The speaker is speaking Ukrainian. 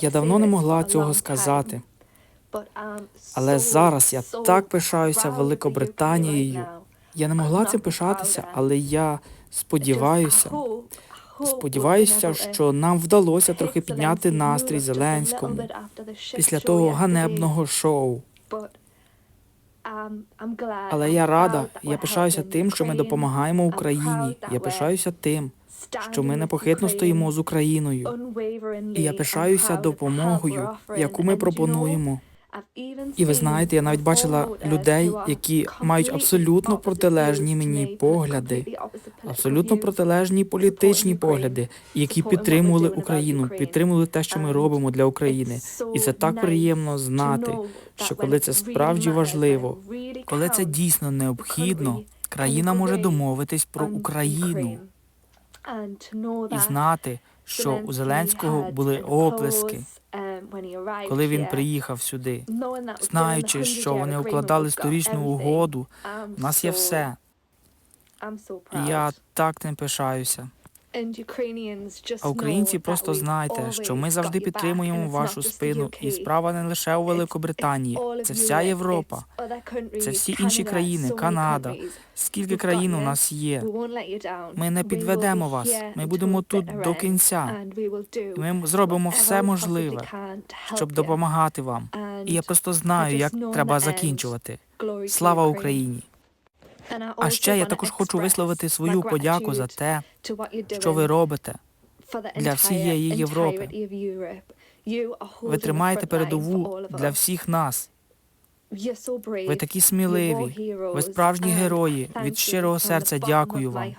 Я давно не могла цього сказати, але зараз я так пишаюся Великобританією. Я не могла цим пишатися, але я сподіваюся, сподіваюся, що нам вдалося трохи підняти настрій Зеленському після того ганебного шоу. Але я рада, я пишаюся тим, що ми допомагаємо Україні. Я пишаюся тим, що ми непохитно стоїмо з Україною. І я пишаюся допомогою, яку ми пропонуємо. І ви знаєте, я навіть бачила людей, які мають абсолютно протилежні мені погляди, абсолютно протилежні політичні погляди, які підтримували Україну, підтримували те, що ми робимо для України. І це так приємно знати, що коли це справді важливо, коли це дійсно необхідно, країна може домовитись про Україну і знати, що у Зеленського були оплески, коли він приїхав сюди, знаючи, що вони укладали сторічну угоду. У нас є все. І я так ним пишаюся. А українці просто знайте, що ми завжди підтримуємо вашу спину, і справа не лише у Великобританії, це вся Європа, це всі інші країни, Канада. Скільки країн у нас є? Ми не підведемо вас. Ми будемо тут до кінця. Ми зробимо все можливе, щоб допомагати вам. І я просто знаю, як треба закінчувати. Слава Україні! А ще я також хочу висловити свою подяку за те, що ви робите для всієї Європи. Ви тримаєте передову для всіх нас. Ви такі сміливі, ви справжні герої. Від щирого серця дякую вам.